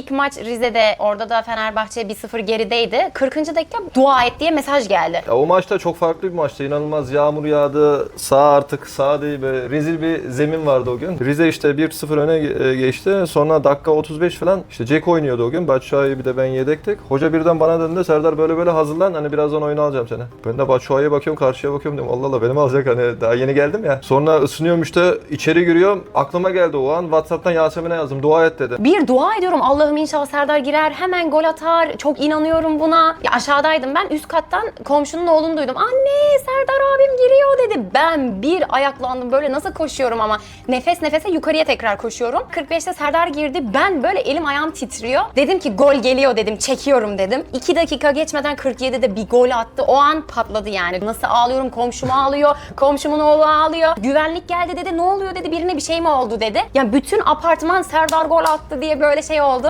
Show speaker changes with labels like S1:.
S1: İlk maç Rize'de orada da Fenerbahçe 1-0 gerideydi. 40. dakika dua et diye mesaj geldi.
S2: Ya o maçta çok farklı bir maçtı. İnanılmaz yağmur yağdı. Sağ artık sağ değil böyle rezil bir zemin vardı o gün. Rize işte 1-0 öne e, geçti. Sonra dakika 35 falan işte Jack oynuyordu o gün. Batshuayi bir de ben yedektik. Hoca birden bana döndü. Serdar böyle böyle hazırlan. Hani birazdan oyunu alacağım seni. Ben de Batshuayi'ye bakıyorum karşıya bakıyorum diyorum. Allah Allah benim alacak hani daha yeni geldim ya. Sonra ısınıyorum işte içeri giriyorum. Aklıma geldi o an. Whatsapp'tan Yasemin'e yazdım. Dua et dedi.
S1: Bir dua ediyorum Allah'ım inşallah Serdar girer hemen gol atar. Çok inanıyorum buna. Ya aşağıdaydım ben üst kattan komşunun oğlunu duydum. Anne Serdar abim giriyor dedi. Ben bir ayaklandım böyle nasıl koşuyorum ama nefes nefese yukarıya tekrar koşuyorum. 45'te Serdar girdi. Ben böyle elim ayağım titriyor. Dedim ki gol geliyor dedim. Çekiyorum dedim. 2 dakika geçmeden 47'de bir gol attı. O an patladı yani. Nasıl ağlıyorum komşum ağlıyor. Komşumun oğlu ağlıyor. Güvenlik geldi dedi. Ne oluyor dedi. Birine bir şey mi oldu dedi. Ya bütün apartman Serdar gol attı diye böyle şey oldu.